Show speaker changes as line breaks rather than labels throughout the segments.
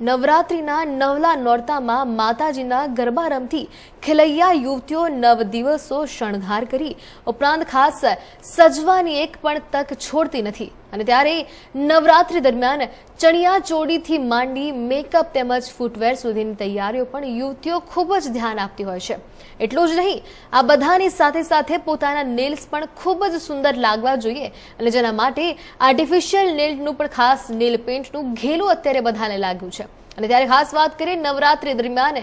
નવરાત્રિના નવલા નોરતામાં માતાજીના ગરબા રમતી ખેલૈયા યુવતીઓ નવ દિવસો શણગાર કરી, ઉપરાંત ખાસ સજવાની એક પણ તક છોડતી નથી. અને ત્યારે નવરાત્રી દરમિયાન ચણિયા ચોડીથી માંડી મેકઅપ તેમજ ફૂટવેર સુધીની તૈયારીઓ પણ યુવતીઓ ખૂબ જ ધ્યાન આપતી હોય છે. એટલું જ નહીં, આ બધાની સાથે સાથે પોતાના નેલ્સ પણ ખૂબ જ સુંદર લાગવા જોઈએ અને જેના માટે આર્ટિફિશિયલ નેલનું પણ ખાસ નેલ પેન્ટનું ઘેલું અત્યારે બધાને લાગ્યું છે. અને ત્યારે ખાસ વાત કરીએ નવરાત્રી દરમિયાન,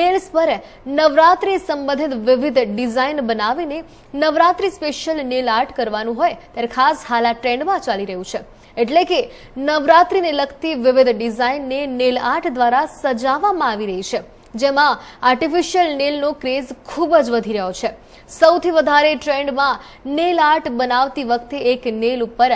નેલ્સ પર નવરાત્રી સંબંધિત વિવિધ ડિઝાઇન બનાવીને નવરાત્રી સ્પેશિયલ નેલ આર્ટ કરવાનું હોય, ત્યારે ખાસ હાલ આ ટ્રેન્ડમાં ચાલી રહ્યું છે. એટલે કે નવરાત્રીને લગતી વિવિધ ડિઝાઇનને નેલ આર્ટ દ્વારા સજાવવામાં આવી રહી છે. જેમાં આર્ટિફિશિયલ નેલનો ક્રેઝ ખૂબ જ વધી રહ્યો છે. સૌથી વધારે ટ્રેન્ડમાં નેલ આર્ટ બનાવતી વખતે એક નેલ ઉપર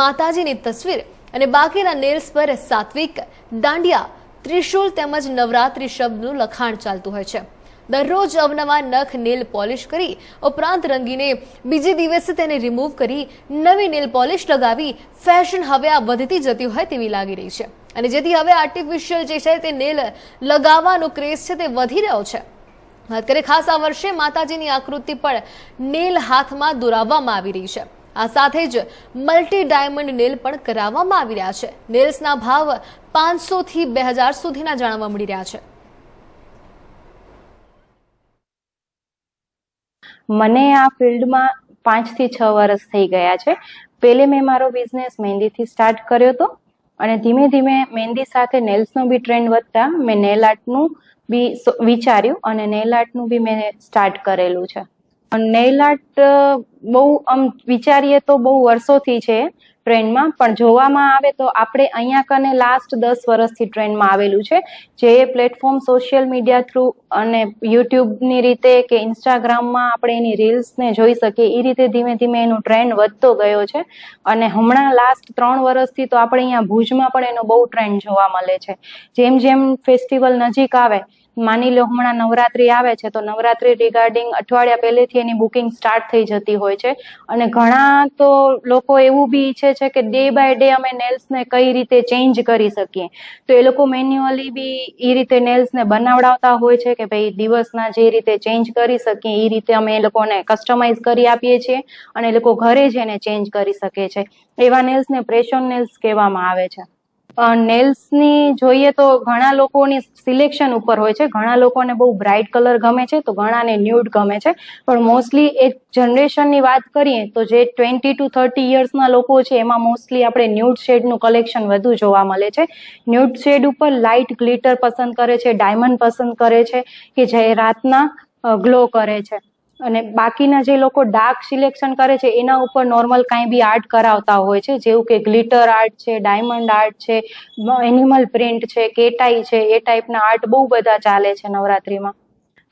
માતાજીની તસવીર અને બાકીના નેલ્સ પર સાત્વિક દાંડિયા ત્રિશુલ તેમજ નવરાત્રી શબ્દનું લખાણ ચાલતું હોય છે. દરરોજ અવનવા નખ, નેલ પોલિશ કરી ઉપરાંત રંગીને બીજે દિવસે તેને રિમૂવ કરી નવી નેલ પોલિશ લગાવી ફેશન હવે આ વધતી જતી હોય તેવી લાગી રહી છે. અને જેથી હવે આર્ટિફિશિયલ જે છે તે નેલ લગાવવાનો ક્રેઝ છે તે વધી રહ્યો છે. કરીએ ખાસ આ વર્ષે માતાજીની આકૃતિ પણ નેલ હાથમાં દોરાવવામાં આવી રહી છે. આ સાથે જ મલ્ટી ડાયમંડ નેલ પણ કરાવવામાં આવી રહ્યા છે. નેલ્સના ભાવ પાંચસો થી બે હજાર સુધીના જાણવા મળી રહ્યા છે.
મને આ ફિલ્ડમાં પાંચથી છ વર્ષ થઈ ગયા છે. પહેલે મેં મારો બિઝનેસ મહેંદીથી સ્ટાર્ટ કર્યો હતો અને ધીમે ધીમે મહેંદી સાથે નેલ્સનો બી ટ્રેન્ડ વધતા મેં નેલ આર્ટનું બી વિચાર્યું અને નેલ આર્ટનું બી મેં સ્ટાર્ટ કરેલું છે. નેલ આર્ટ બહુ આમ વિચારીએ તો બહુ વર્ષોથી છે. ટ્રેન્ડમાં પણ જોવામાં આવે તો આપણે અહીંયા કને લાસ્ટ દસ વર્ષથી ટ્રેન્ડમાં આવેલું છે. જે પ્લેટફોર્મ સોશિયલ મીડિયા થ્રુ અને યુટ્યુબની રીતે કે ઇન્સ્ટાગ્રામમાં આપણે એની રીલ્સને જોઈ શકીએ એ રીતે ધીમે ધીમે એનું ટ્રેન્ડ વધતો ગયો છે. અને હમણાં લાસ્ટ ત્રણ વર્ષથી તો આપણે અહીંયા ભુજમાં પણ એનો બહુ ટ્રેન્ડ જોવા મળે છે. જેમ જેમ ફેસ્ટિવલ નજીક આવે માની લો હમણાં નવરાત્રી આવે છે, તો નવરાત્રી રિગાર્ડિંગ અઠવાડિયા પહેલેથી એની બુકિંગ સ્ટાર્ટ થઈ જતી હોય છે. અને ઘણા તો લોકો એવું બી ઈચ્છે છે કે ડે બાય ડે અમે નેલ્સને કઈ રીતે ચેન્જ કરી શકીએ. તો એ લોકો મેન્યુઅલી બી એ રીતે નેલ્સને બનાવડાવતા હોય છે કે ભાઈ દિવસના જે રીતે ચેન્જ કરી શકીએ એ રીતે અમે એ લોકોને કસ્ટમાઇઝ કરી આપીએ છીએ અને એ લોકો ઘરે જ એને ચેન્જ કરી શકે છે. એવા નેલ્સને પ્રેશન નેલ્સ કહેવામાં આવે છે. નેલ્સની જોઈએ તો ઘણા લોકોની સિલેક્શન ઉપર હોય છે. ઘણા લોકોને બહુ બ્રાઇટ કલર ગમે છે, તો ઘણાને ન્યૂડ ગમે છે. પણ મોસ્ટલી એક જનરેશનની વાત કરીએ તો જે ટ્વેન્ટી ટુ થર્ટી યર્સના લોકો છે, એમાં મોસ્ટલી આપણે ન્યૂડ શેડનું કલેક્શન વધુ જોવા મળે છે. ન્યૂડ શેડ ઉપર લાઇટ ગ્લિટર પસંદ કરે છે ડાયમંડ પસંદ કરે છે, કે જે રાતના ગ્લો કરે છે. અને બાકીના જે લોકો ડાર્ક સિલેક્શન કરે છે, એના ઉપર નોર્મલ કાંઈ બી આર્ટ કરાવતા હોય છે, જેવું કે ગ્લિટર આર્ટ છે ડાયમંડ આર્ટ છે એનિમલ પ્રિન્ટ છે કેટાઈ છે, એ ટાઈપના આર્ટ બહુ બધા ચાલે છે નવરાત્રીમાં.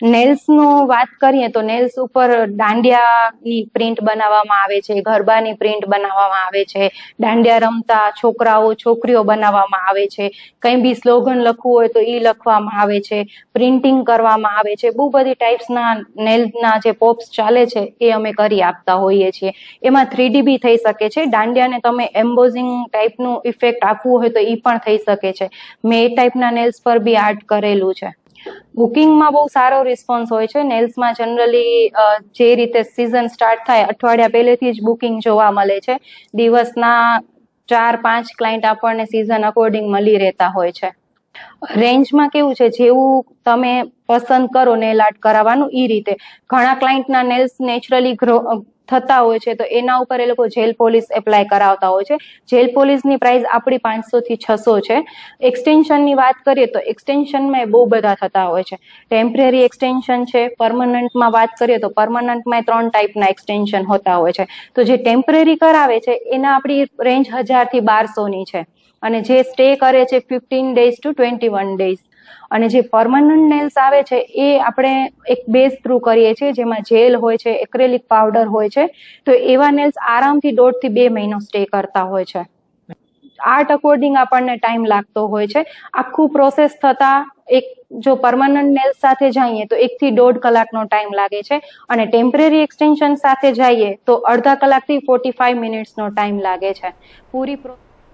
નેલ્સનું વાત કરીએ તો નેલ્સ ઉપર દાંડિયાની પ્રિન્ટ બનાવવામાં આવે છે, ગરબાની પ્રિન્ટ બનાવવામાં આવે છે, દાંડિયા રમતા છોકરાઓ, છોકરીઓ બનાવવામાં આવે છે, કંઈ બી સ્લોગન લખવું હોય તો એ લખવામાં આવે છે, પ્રિન્ટિંગ કરવામાં આવે છે, બહુ બધી ટાઈપ્સના નેલ્સના જે પોપ્સ ચાલે છે એ અમે કરી આપતા હોઈએ છીએ. એમાં થ્રીડી બી થઈ શકે છે, દાંડિયાને તમે એમ્બોઝિંગ ટાઈપનું ઇફેક્ટ આપવું હોય તો એ પણ થઈ શકે છે. મેં એ ટાઈપના નેલ્સ પર બી આર્ટ કરેલું છે. બુકિંગમાં બહુ સારો રિસ્પોન્સ હોય છે. નેલ્સમાં જનરલી જે રીતે સિઝન સ્ટાર્ટ થાય, અઠવાડિયા પહેલેથી જ બુકિંગ જોવા મળે છે. દિવસના ચાર, પાંચ ક્લાયન્ટ આપણને સિઝન અકોર્ડિંગ મળી રહેતા હોય છે. રેન્જમાં કેવું છે? જેવું તમે પસંદ કરો નેલ આર્ટ કરાવવાનું એ રીતે. ઘણા ક્લાયન્ટના નેલ્સ નેચરલી ગ્રો થતા હોય છે, તો એના ઉપર એ લોકો જેલ પોલીસ એપ્લાય કરાવતા હોય છે. જેલ પોલીસની પ્રાઇસ આપણી પાંચસો થી છસો છે. એક્સટેન્શનની વાત કરીએ તો એક્સટેન્શનમાં બહુ બધા થતા હોય છે. ટેમ્પરરી એક્સટેન્શન છે, પરમનન્ટમાં વાત કરીએ તો પરમનન્ટમાં ત્રણ ટાઈપના એક્સટેન્શન હોતા હોય છે. તો જે ટેમ્પરરી કરાવે છે, એના આપણી રેન્જ હજારથી બારસોની છે. અને જે સ્ટે કરે છે, fifteen days to twenty one days. અને જે પરમનન્ટ નેલ્સ આવે છે, એ આપણે એક બેઝ થ્રુ કરીએ છીએ, જેમાં જેલ હોય છે એક્રેલિક પાવડર હોય છે, તો એવા નેલ્સ આરામથી દોઢથી બે મહિનો સ્ટે કરતા હોય છે. આર્ટ અકોર્ડિંગ આપણને ટાઈમ લાગતો હોય છે. આખું પ્રોસેસ થતા એક જો પરમનન્ટ નેલ્સ સાથે જઈએ, તો એકથી દોઢ કલાકનો ટાઈમ લાગે છે. અને ટેમ્પરરી એક્સટેન્શન સાથે જઈએ, તો અડધા કલાકથી ફોર્ટી ફાઈવ મિનિટ્સનો ટાઈમ લાગે છે. પૂરી